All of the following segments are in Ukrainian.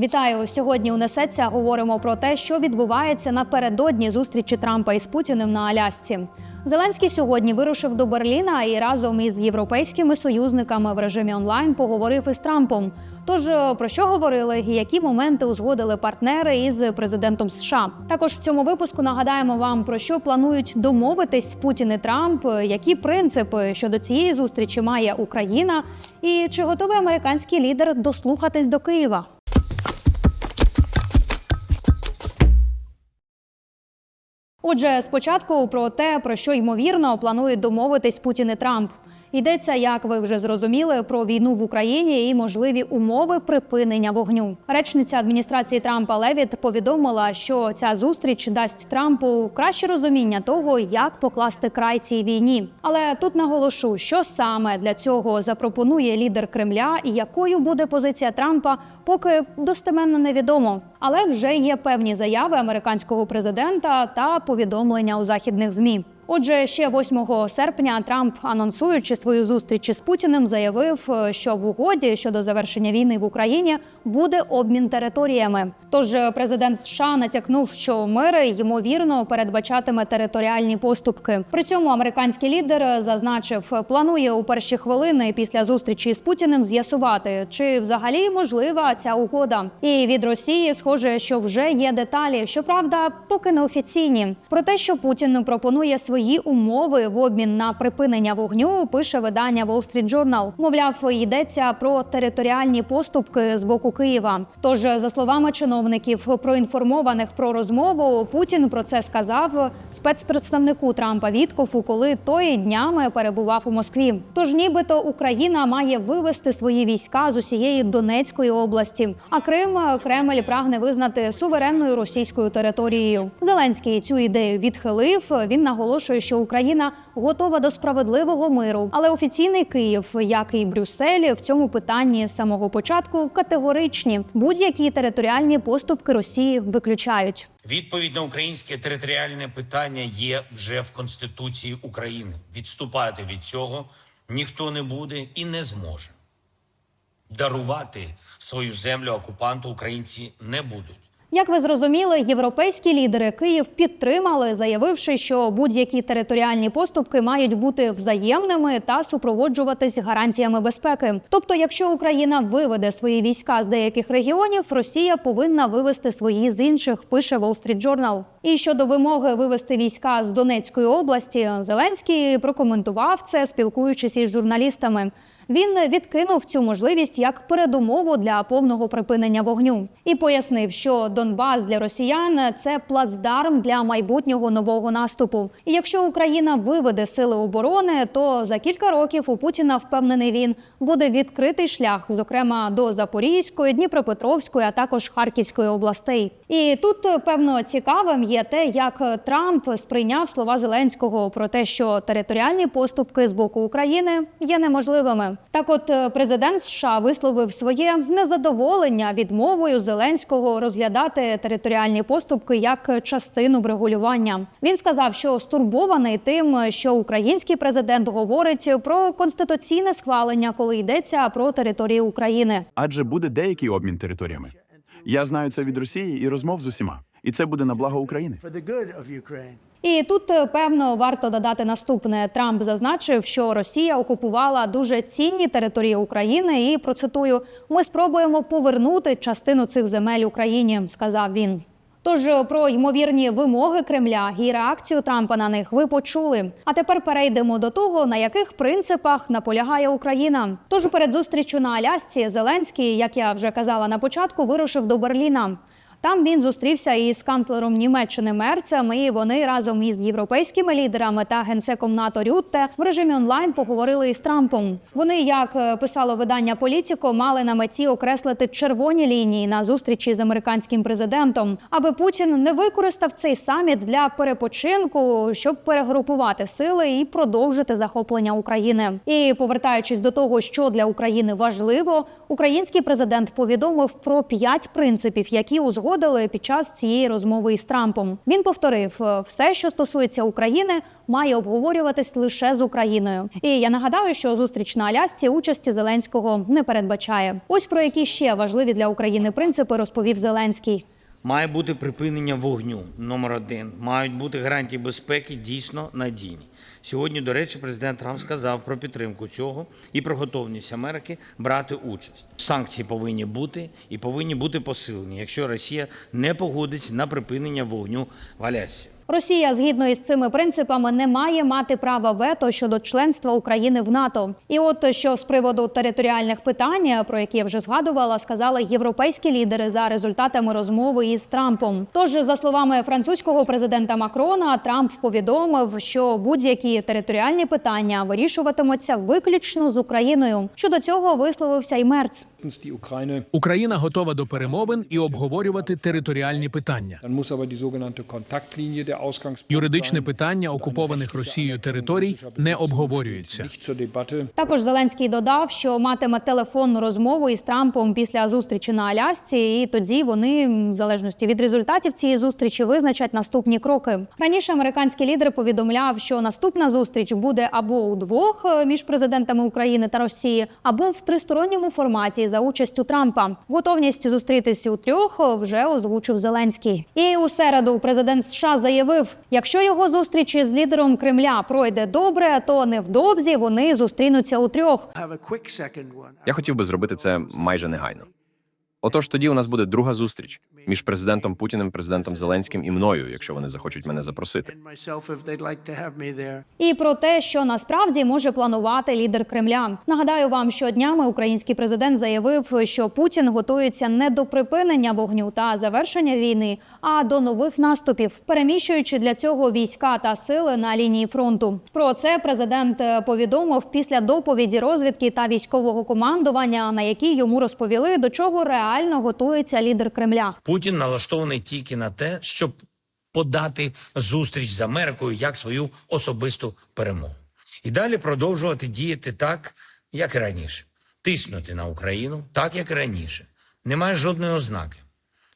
Вітаю сьогодні. Унесеться. Говоримо про те, що відбувається напередодні зустрічі Трампа із Путіним на Алясці. Зеленський сьогодні вирушив до Берліна і разом із європейськими союзниками в режимі онлайн поговорив із Трампом. Тож е, про що говорили і які моменти узгодили партнери із президентом США? Також в цьому випуску нагадаємо вам про що планують домовитись Путін і Трамп, е, які принципи щодо цієї зустрічі має Україна, і чи готовий американський лідер дослухатись до Києва? Отже, спочатку про те, про що ймовірно планують домовитись Путін і Трамп. Йдеться, як ви вже зрозуміли, про війну в Україні і можливі умови припинення вогню. Речниця адміністрації Трампа Левіт повідомила, що ця зустріч дасть Трампу краще розуміння того, як покласти край цій війні. Але тут наголошу, що саме для цього запропонує лідер Кремля і якою буде позиція Трампа, поки достеменно невідомо. Але вже є певні заяви американського президента та повідомлення у західних змі. Отже, ще 8 серпня Трамп, анонсуючи свою зустріч із Путіним, заявив, е, що в угоді щодо завершення війни в Україні буде обмін територіями. Тож е, президент США натякнув, що мир ймовірно передбачатиме територіальні поступки. При цьому американський лідер зазначив, планує у перші хвилини після зустрічі з Путіним з'ясувати, чи взагалі можлива ця угода. І від Росії схоже, що вже є деталі, щоправда, поки не офіційні. Про те, що Путін пропонує свої умови в обмін на припинення вогню, пише видання Wall Street Journal. Мовляв, йдеться про територіальні поступки з боку Києва. Тож, за словами чиновників, проінформованих про розмову, Путін про це сказав спецпредставнику Трампа Віткофу, коли той днями перебував у Москві. Тож, нібито Україна має вивести свої війська з усієї Донецької області, а Крим Кремль прагне визнати суверенною російською територією. Зеленський цю ідею відхилив. Він наголошує, що Україна готова до справедливого миру, але офіційний Київ, як і Брюссель, в цьому питанні з самого початку категоричні. Будь-які територіальні поступки Росії виключають. Відповідь на українське територіальне питання є вже в Конституції України. Відступати від цього ніхто не буде і не зможе. Дарувати свою землю окупанту українці не будуть. Як ви зрозуміли, європейські лідери Київ підтримали, заявивши, що будь-які територіальні поступки мають бути взаємними та супроводжуватись гарантіями безпеки. Тобто, якщо Україна виведе свої війська з деяких регіонів, Росія повинна вивести свої з інших. Пише Wall Street Journal. І щодо вимоги вивести війська з Донецької області, Зеленський прокоментував це, спілкуючись із журналістами. Він відкинув цю можливість як передумову для повного припинення вогню і пояснив, що Донбас для росіян це плацдарм для майбутнього нового наступу. І якщо Україна виведе сили оборони, то за кілька років у Путіна впевнений він буде відкритий шлях, зокрема до Запорізької, Дніпропетровської, а також Харківської областей. І тут певно цікавим є те, як Трамп сприйняв слова Зеленського про те, що територіальні поступки з боку України є неможливими. Так, от е, президент США висловив своє незадоволення відмовою Зеленського розглядати територіальні поступки як частину врегулювання. Він сказав, що стурбований тим, що український президент говорить про конституційне схвалення, коли йдеться про територію України. адже буде деякий обмін територіями. Я знаю це від Росії і розмов з усіма, і це буде на благо України. І тут е, певно варто додати наступне. Трамп зазначив, що Росія окупувала дуже цінні території України, і процитую: ми спробуємо повернути частину цих земель Україні, сказав він. Тож е, про ймовірні вимоги Кремля і реакцію Трампа на них ви почули. А тепер перейдемо до того, на яких принципах наполягає Україна. Тож перед зустрічю на Алясці Зеленський, як я вже казала на початку, вирушив до Берліна. Там він зустрівся із канцлером Німеччини Мерцем, і вони разом із європейськими лідерами та генсеком НАТО Рютте в режимі онлайн поговорили із Трампом. Вони, як е, писало видання Політіко, мали на меті окреслити червоні лінії на зустрічі з американським президентом, аби Путін не використав цей саміт для перепочинку, щоб перегрупувати сили і продовжити захоплення України. І повертаючись до того, що для України важливо, український президент повідомив про п'ять принципів, які узгодили узгодили під час цієї розмови із Трампом. Він повторив, е, все, що стосується України, має обговорюватись лише з Україною. І я нагадаю, що зустріч на Алясці участі Зеленського не передбачає. Ось про які ще важливі для України принципи розповів Зеленський. Має бути припинення вогню номер один. Мають бути гарантії безпеки дійсно надійні. Сьогодні, до речі, президент Трамп сказав про підтримку цього і про готовність Америки брати участь. Санкції повинні бути і повинні бути посилені, якщо Росія не погодиться на припинення вогню в Алясці. Росія, згідно із цими принципами, не має мати права вето щодо членства України в НАТО. І от що з приводу територіальних питань, про які я вже згадувала, сказали європейські лідери за результатами розмови із Трампом. Тож, за словами французького президента Макрона, Трамп повідомив, що будь-які територіальні питання вирішуватимуться виключно з Україною. Щодо цього висловився й Мерц. Україна готова до перемовин і обговорювати територіальні питання. Юридичне питання окупованих Росією територій не обговорюється. Також Зеленський додав, що матиме телефонну розмову із Трампом після зустрічі на Алясці, і тоді вони, в залежності від результатів цієї зустрічі, визначать наступні кроки. Раніше американський лідер повідомляв, що наступна зустріч буде або удвох е, між президентами України та Росії, або в тристоронньому форматі за участю Трампа. Готовність зустрітися у трьох е, вже озвучив Зеленський. І у середу президент США заявив, якщо його зустріч з лідером Кремля пройде добре, то невдовзі вони зустрінуться у трьох. Я хотів би зробити це майже негайно. Отож, тоді у нас буде друга зустріч між президентом Путіним, президентом Зеленським і мною, якщо вони захочуть мене запросити. І про те, що насправді може планувати лідер Кремля. Нагадаю вам, що днями український президент заявив, що Путін готується не до припинення вогню та завершення війни, а до нових наступів, переміщуючи для цього війська та сили на лінії фронту. Про це президент е, повідомив після доповіді розвідки та військового командування, на якій йому розповіли, до чого реально готується лідер Кремля. Путін налаштований тільки на те, щоб подати зустріч з Америкою як свою особисту перемогу. І далі продовжувати діяти так, як і раніше, тиснути на Україну, так як і раніше. Немає жодної ознаки,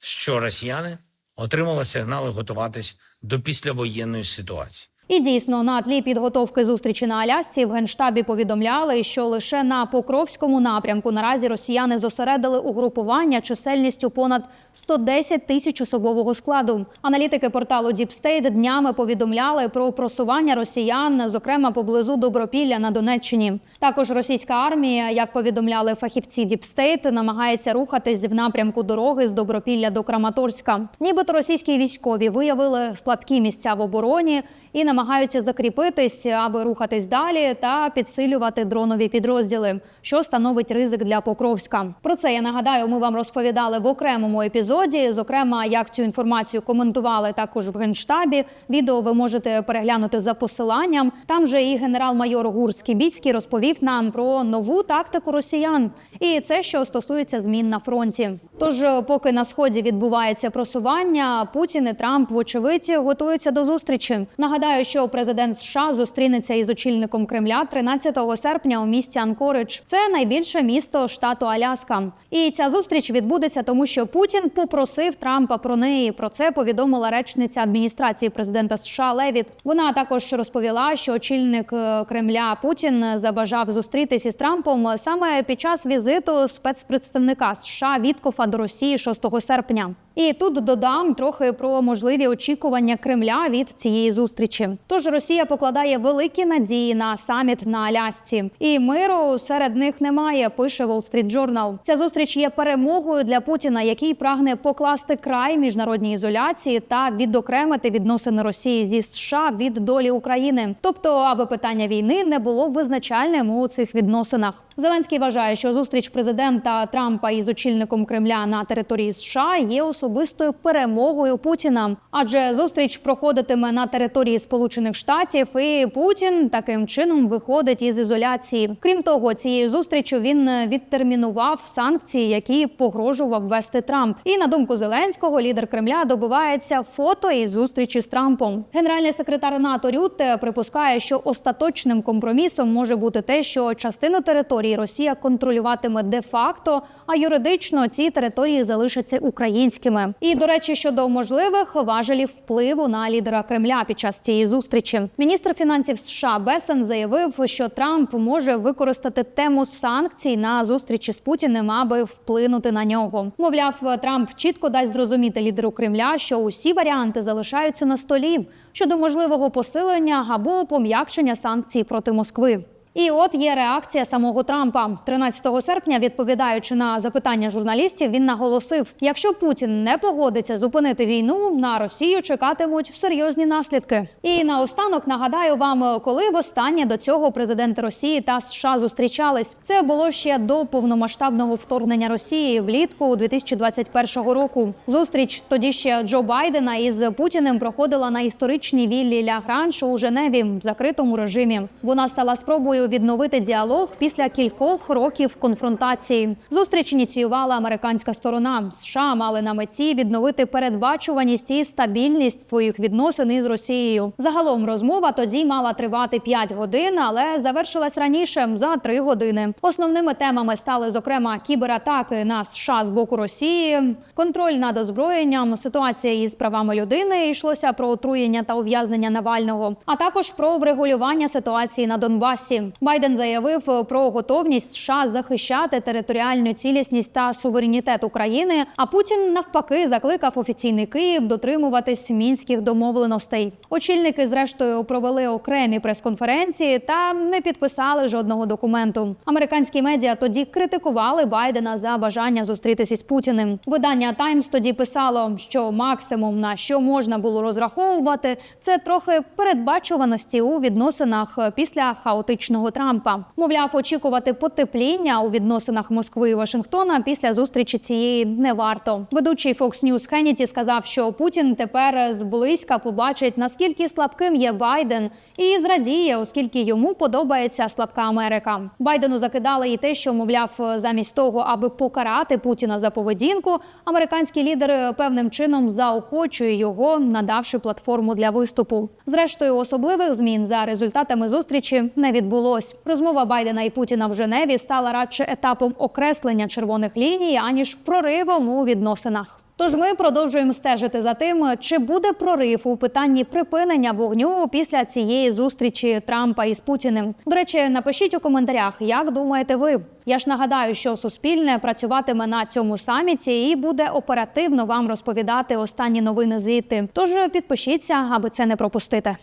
що росіяни отримали сигнали готуватись до післявоєнної ситуації. І дійсно на тлі підготовки зустрічі на Алясці в генштабі повідомляли, що лише на Покровському напрямку наразі росіяни зосередили угрупування чисельністю понад 110 тисяч особового складу. Аналітики порталу State днями повідомляли про просування росіян, зокрема поблизу Добропілля на Донеччині. Також російська армія, як повідомляли фахівці State, намагається рухатись в напрямку дороги з Добропілля до Краматорська. Нібито російські військові виявили слабкі місця в обороні і намагаються закріпитись, аби рухатись далі та підсилювати дронові підрозділи, що становить ризик для Покровська. Про це я нагадаю, ми вам розповідали в окремому епізоді. Зокрема, як цю інформацію коментували також в генштабі. Відео ви можете переглянути за посиланням. Там же і генерал-майор Гурський Біцький розповів нам про нову тактику росіян, і це що стосується змін на фронті. Тож, поки на сході відбувається просування, Путін і Трамп, вочевидь, готуються до зустрічі. Нагадаю, що президент США зустрінеться із очільником Кремля 13 серпня у місті Анкоридж. Це найбільше місто штату Аляска. І ця зустріч відбудеться, тому що Путін попросив Трампа про неї. Про це повідомила речниця адміністрації президента США Левіт. Вона також розповіла, що очільник е, Кремля Путін забажав зустрітися із Трампом саме під час візиту спецпредставника США Віткофа до Росії 6 серпня. І тут додам трохи про можливі очікування Кремля від цієї зустрічі. Тож Росія покладає великі надії на саміт на Алясці, і миру серед них немає. Пише Wall Street Journal. Ця зустріч є перемогою для Путіна, який прагне покласти край міжнародній ізоляції та відокремити відносини Росії зі США від долі України, тобто, аби питання війни не було визначальним у цих відносинах. Зеленський вважає, що зустріч президента Трампа із очільником Кремля на території США є особистою перемогою Путіна, адже зустріч проходитиме на території Сполучених Штатів, і Путін таким чином виходить із ізоляції. Крім того, цією зустрічю він відтермінував санкції, які погрожував ввести Трамп. І на думку Зеленського, лідер Кремля добивається фото із зустрічі з Трампом. Генеральний секретар НАТО Рютте припускає, що остаточним компромісом може бути те, що частину території Росія контролюватиме де-факто, а юридично ці території залишаться українськими. Близькими. І до речі, щодо можливих важелів впливу на лідера Кремля під час цієї зустрічі, міністр фінансів США Бесен заявив, що Трамп може використати тему санкцій на зустрічі з Путіним, аби вплинути на нього. Мовляв, Трамп чітко дасть зрозуміти лідеру Кремля, що усі варіанти залишаються на столі щодо можливого посилення або пом'якшення санкцій проти Москви. І от є реакція самого Трампа. 13 серпня, відповідаючи на запитання журналістів, він наголосив: якщо Путін не погодиться зупинити війну, на Росію чекатимуть серйозні наслідки. І наостанок нагадаю вам, коли востаннє до цього президенти Росії та США зустрічались. Це було ще до повномасштабного вторгнення Росії влітку 2021 року. Зустріч тоді ще Джо Байдена із Путіним проходила на історичній віллі Ля Гранж у Женеві в закритому режимі. Вона стала спробою відновити діалог після кількох років конфронтації. Зустріч ініціювала американська сторона. США мали на меті відновити передбачуваність і стабільність своїх відносин із Росією. Загалом розмова тоді мала тривати 5 годин, але завершилась раніше за 3 години. Основними темами стали зокрема кібератаки на США з боку Росії, контроль над озброєнням, ситуація із правами людини. Йшлося про отруєння та ув'язнення Навального, а також про врегулювання ситуації на Донбасі. Байден заявив про готовність США захищати територіальну цілісність та суверенітет України. А Путін навпаки закликав офіційний Київ дотримуватись мінських домовленостей. Очільники, зрештою, провели окремі прес-конференції та не підписали жодного документу. Американські медіа тоді критикували Байдена за бажання зустрітися з Путіним. Видання Таймс тоді писало, що максимум на що можна було розраховувати, це трохи передбачуваності у відносинах після хаотичного Трампа. Мовляв, очікувати потепління у відносинах Москви і Вашингтона після зустрічі цієї не варто. Ведучий Fox News Хенніті сказав, що Путін тепер зблизька побачить наскільки слабким є Байден, і зрадіє, оскільки йому подобається слабка Америка. Байдену закидали і те, що мовляв, замість того, аби покарати Путіна за поведінку, американський лідер певним чином заохочує його, надавши платформу для виступу. Зрештою, особливих змін за результатами зустрічі не відбулось. Розмова Байдена і Путіна в Женеві стала радше етапом окреслення червоних ліній, аніж проривом у відносинах. Тож ми продовжуємо стежити за тим, чи буде прорив у питанні припинення вогню після цієї зустрічі Трампа із Путіним. До речі, напишіть у коментарях, як думаєте ви. Я ж нагадаю, що Суспільне працюватиме на цьому саміті і буде оперативно вам розповідати останні новини звідти. Тож підпишіться, аби це не пропустити.